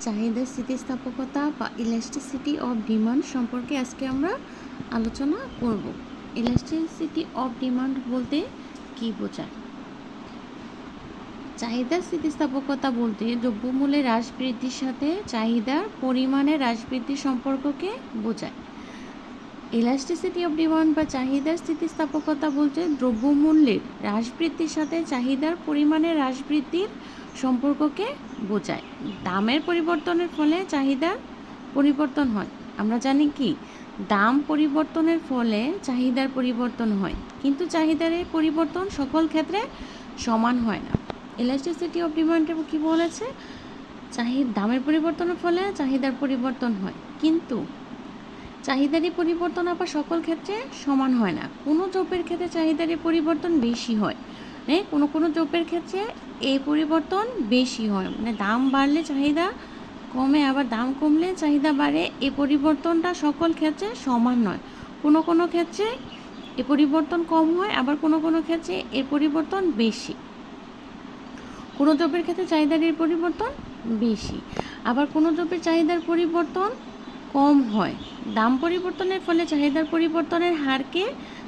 চাহিদা স্থিতিস্থাপকতা বা ইলাস্টিসিটি অফ ডিমান্ড সম্পর্কে আজকে আমরা আলোচনা করব। ইলাস্টিসিটি অফ ডিমান্ড বলতে কী বোঝায়? চাহিদা স্থিতিস্থাপকতা বলতে দ্রব্যমূল্যের হ্রাস বৃদ্ধির সাথে চাহিদার পরিমাণের হ্রাস বৃদ্ধির সম্পর্ককে বোঝায়। ইলাস্টিসিটি অফ ডিমান্ড বা চাহিদার স্থিতিস্থাপকতা বলতে দ্রব্যমূল্যের হ্রাস বৃদ্ধির সাথে চাহিদার পরিমাণের হ্রাস বৃদ্ধির সম্পর্ককে বোঝায়। দামের পরিবর্তনের ফলে চাহিদা পরিবর্তন হয়। আমরা জানি কি? দাম পরিবর্তনের ফলে চাহিদার পরিবর্তন হয়। কিন্তু চাহিদার এই পরিবর্তন সকল ক্ষেত্রে সমান হয় না। ইলাস্টিসিটি অফ ডিমান্ডে কী বলেছে? চাহি দামের পরিবর্তনের ফলে চাহিদার পরিবর্তন হয়। কিন্তু চাহিদারই পরিবর্তন আবার সকল ক্ষেত্রে সমান হয় না। কোনো দ্রব্যের ক্ষেত্রে চাহিদারই পরিবর্তন বেশি হয়। মানে কোনো কোনো দ্রব্যের ক্ষেত্রে এই পরিবর্তন বেশি হয়। মানে দাম বাড়লে চাহিদা কমে, আবার দাম কমলে চাহিদা বাড়ে। এই পরিবর্তনটা সকল ক্ষেত্রে সমান নয়। কোনো কোনো ক্ষেত্রে এ পরিবর্তন কম হয়, আবার কোনো কোনো ক্ষেত্রে এর পরিবর্তন বেশি। কোনো দ্রব্যের ক্ষেত্রে চাহিদার এর পরিবর্তন বেশি, আবার কোনো দ্রব্যের চাহিদার পরিবর্তন কম হয়। দাম পরিবর্তনের ফলে চাহিদার পরিবর্তনের হারকে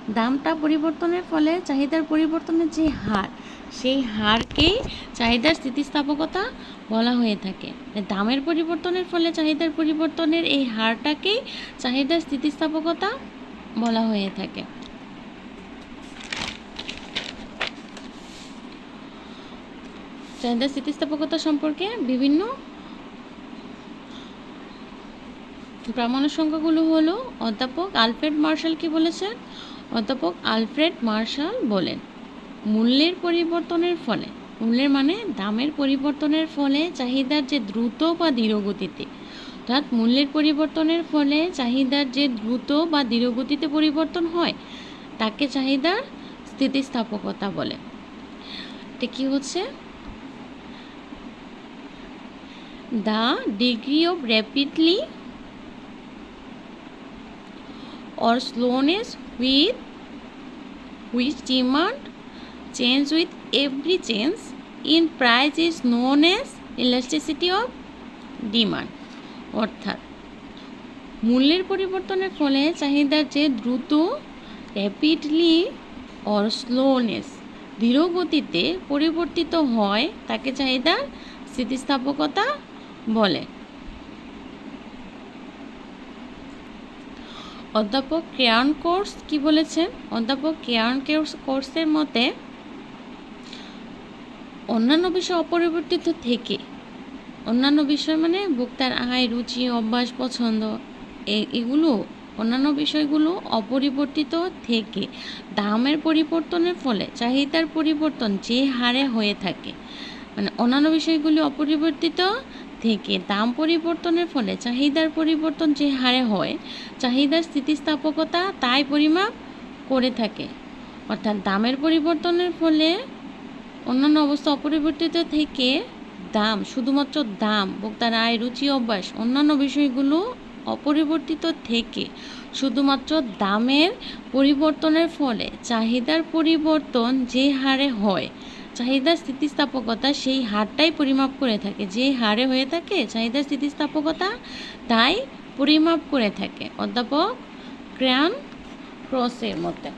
দামটা পরিবর্তনের ফলে চাহিদার পরিবর্তনের যে হার, সেই হারকেই চাহিদার স্থিতিস্থাপকতা বলা হয়ে থাকে। দামের পরিবর্তনের ফলে চাহিদার পরিবর্তনের এই হারটাকেই চাহিদার স্থিতিস্থাপকতা বলা হয়ে থাকে। চাহিদা স্থিতিস্থাপকতা সম্পর্কে বিভিন্ন প্রামাণ্য সংখ্যাগুলো হলো অধ্যাপক আলফ্রেড মার্শাল কি বলেছেন অধ্যাপক আলফ্রেড মার্শাল বলেন, মূল্যের পরিবর্তনের ফলে মূল্যের মানে দামের পরিবর্তনের ফলে চাহিদার যে দ্রুত বা ধীরগতিতে অর্থাৎ মূল্যের পরিবর্তনের ফলে চাহিদার যে দ্রুত বা ধীরগতিতে পরিবর্তন হয়, তাকে চাহিদার স্থিতিস্থাপকতা বলে। এটা কি হচ্ছে? The degree of rapidly or slowness with which demand change with every change in price is known as elasticity of demand অর্থাৎ মূল্যের পরিবর্তনের ফলে চাহিদার যে দ্রুত র্যাপিডলি অর স্লোনেস ধীর গতিতে পরিবর্তিত হয় তাকে চাহিদার স্থিতিস্থাপকতা বলে অধ্যাপক কেয়ার্ন কোর্স কি বলেছেন? অধ্যাপক কেয়ার্ন কোর্স, কোর্সের মতে, অন্যান্য বিষয় অপরিবর্তিত থেকে, অন্যান্য বিষয় মানে ভোক্তার আয়, রুচি, অভ্যাস, পছন্দ এগুলো, অন্যান্য বিষয়গুলো অপরিবর্তিত থেকে, দামের পরিবর্তনের ফলে, চাহিদার পরিবর্তন যে হারে হয়ে থাকে মানে অন্যান্য বিষয়গুলি অপরিবর্তিত থেকে দাম পরিবর্তনের ফলে চাহিদার পরিবর্তন যে হারে হয়, চাহিদার স্থিতিস্থাপকতা তাই পরিমাপ করে থাকে। অর্থাৎ দামের পরিবর্তনের ফলে অন্যান্য অবস্থা অপরিবর্তিত থেকে দাম, শুধুমাত্র দাম, ভোক্তার আয়, রুচি, অভ্যাস, অন্যান্য বিষয়গুলো অপরিবর্তিত থেকে শুধুমাত্র দামের পরিবর্তনের ফলে চাহিদার পরিবর্তন যে হারে হয় চাহিদার স্থিতিস্থাপকতা সেই হারটাই পরিমাপ করে থাকে। যে হারে হয়ে থাকে চাহিদার স্থিতিস্থাপকতা, তাই পরিমাপ করে থাকে। অধ্যাপক ক্রায়ন ক্রসের মতে।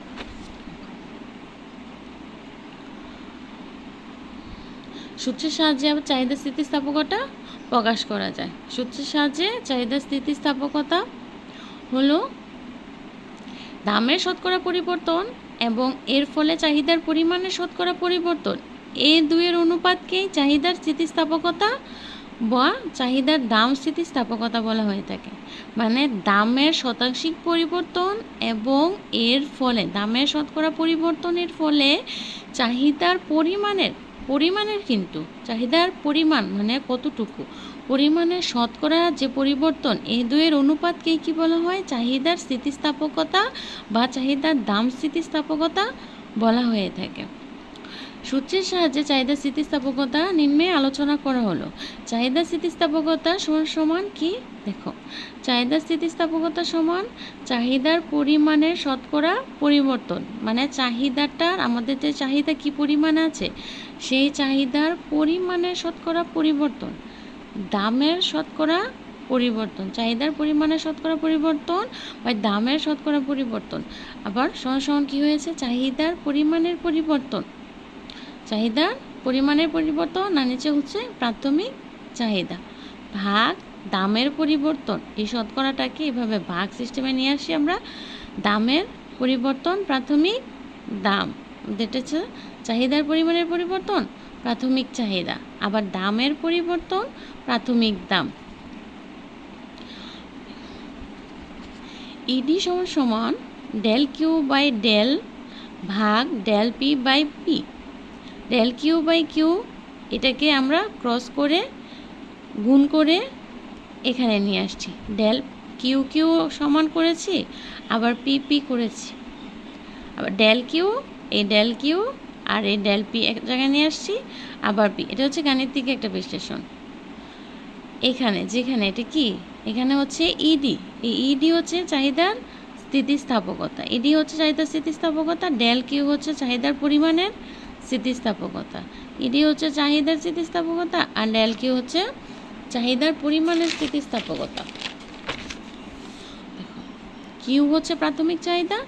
সূত্রের সাহায্যে আবার চাহিদা স্থিতিস্থাপকতা প্রকাশ করা যায়। সূত্রের সাহায্যে চাহিদা স্থিতিস্থাপকতা হলো দামের শতকরা পরিবর্তন এবং এর ফলে চাহিদার পরিমাণের শতকরা পরিবর্তন। এই দুয়ের অনুপাতকেই চাহিদার স্থিতিস্থাপকতা বা চাহিদার দাম স্থিতিস্থাপকতা বলা হয়ে থাকে মানে দামের শতাংশিক পরিবর্তন এবং এর ফলে, দামের শতকরা পরিবর্তনের ফলে চাহিদার পরিমাণের পরিমাণের কিন্তু, চাহিদার পরিমাণ মানে কতটুকু, পরিমাণের শতকরা যে পরিবর্তন এই দুয়ের অনুপাতকেই কি বলা হয়? চাহিদার স্থিতিস্থাপকতা বা চাহিদার দাম স্থিতিস্থাপকতা বলা হয়ে থাকে। সূত্রের সাহায্যে চাহিদা স্থিতিস্থাপকতা নিম্নে আলোচনা করা হলো। চাহিদা স্থিতিস্থাপকতা সমান সমান কি? দেখো, চাহিদা স্থিতিস্থাপকতা সমান চাহিদার পরিমাণের শতকরা পরিবর্তন মানে চাহিদাটার, আমাদের যে চাহিদা কি পরিমাণ আছে, সেই চাহিদার পরিমাণের শতকরা পরিবর্তন, দামের শতকরা পরিবর্তন, চাহিদার পরিমাণের শতকরা পরিবর্তন বা দামের শতকরা পরিবর্তন। আবার সমান সমান কী হয়েছে? চাহিদার পরিমাণের পরিবর্তন। চাহিদার পরিমাণের পরিবর্তন না নিচে হচ্ছে প্রাথমিক চাহিদা। ভাগ, দামের পরিবর্তন। এই শতকরাটাকে এভাবে ভাগ সিস্টেমে নিয়ে আসি আমরা। দামের পরিবর্তন, প্রাথমিক দাম। হচ্ছে চাহিদার পরিমাণের পরিবর্তন, প্রাথমিক চাহিদা। আবার দামের পরিবর্তন, প্রাথমিক দাম। ইডি সমান সমান ডেল কিউ বাই ডেল ভাগ del P by P del Q by Q এটাকে আমরা ক্রস করে, গুণ করে এখানে নিয়ে আসছি। ডেল কিউ কিউ সমান করেছি, আবার পি পি করেছি। আবার ডেল কিউ এই ডেল কিউ আর এই ডেল পি এক জায়গায় নিয়ে আসছি, আবার পি এটা হচ্ছে গাণিতিক একটা বিশ্লেষণ। এখানে, যেখানে এটা কি? এখানে হচ্ছে ইডি এই ইডি হচ্ছে চাহিদার স্থিতিস্থাপকতা। ইডি হচ্ছে চাহিদার স্থিতিস্থাপকতা ডেল কিউ হচ্ছে চাহিদার পরিমাণের স্থিতিস্থাপকতা ইডি হচ্ছে চাহিদার স্থিতিস্থাপকতা আর ডেল হচ্ছে চাহিদার পরিমাণের স্থিতিস্থাপকতা কিউ হচ্ছে প্রাথমিক চাহিদা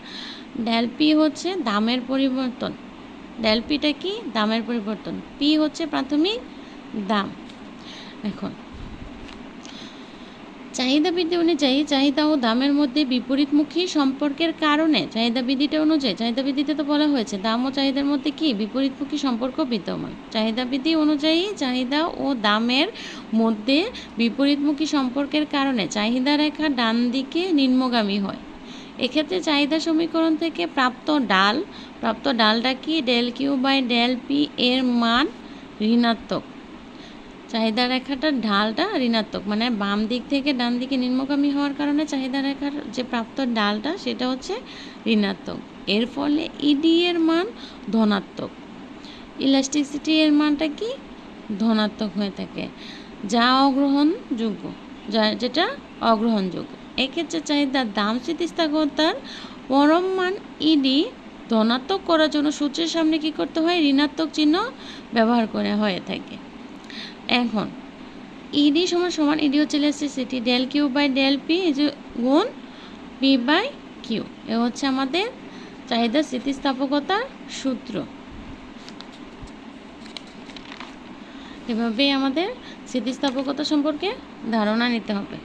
ডেল পি হচ্ছে দামের পরিবর্তন। ডেল পিটা কি? দামের পরিবর্তন। পি হচ্ছে প্রাথমিক দাম। এখন চাহিদা বৃদ্ধি অনুযায়ী চাহিদা ও দামের মধ্যে বিপরীতমুখী সম্পর্কের কারণে চাহিদা বৃদ্ধিটা অনুযায়ী, চাহিদা বৃদ্ধিতে তো বলা হয়েছে, দাম ও চাহিদার মধ্যে কি বিপরীতমুখী সম্পর্ক বিদ্যমান? চাহিদা বৃদ্ধি অনুযায়ী চাহিদা ও দামের মধ্যে বিপরীতমুখী সম্পর্কের কারণে চাহিদা রেখা ডান দিকে নিম্নগামী হয়। এক্ষেত্রে চাহিদা সমীকরণ থেকে প্রাপ্ত ডাল, প্রাপ্ত ডালটা কি? Del Q by del P এর মান ঋণাত্মক। চাহিদা রেখাটার ঢালটা ঋণাত্মক। মানে বাম দিক থেকে ডান দিকে নিম্নগামী হওয়ার কারণে চাহিদা রেখার যে প্রাপ্ত ডালটা, সেটা হচ্ছে ঋণাত্মক। এর ফলে ইডি এর মান ধনাত্মক। ইলাস্টিসিটি এর মানটা কি? ধনাত্মক হয়ে থাকে। যা অগ্রহণযোগ্য, যা যেটা অগ্রহণযোগ্য। এক্ষেত্রে চাহিদার দাম স্থিতিস্থাপকতার পরম মান ইডি ধনাত্মক করার জন্য সূত্রের সামনে কি করতে হয়? ঋণাত্মক চিহ্ন ব্যবহার করে হয়ে থাকে। এখন। ইডি সমান সমান ইডি হচ্ছে elasticity del Q by del P এই যে গুণ পি বাই কিউ এ হচ্ছে আমাদের চাহিদা স্থিতিস্থাপকতার সূত্র। এভাবেই আমাদের স্থিতিস্থাপকতা সম্পর্কে ধারণা নিতে হবে।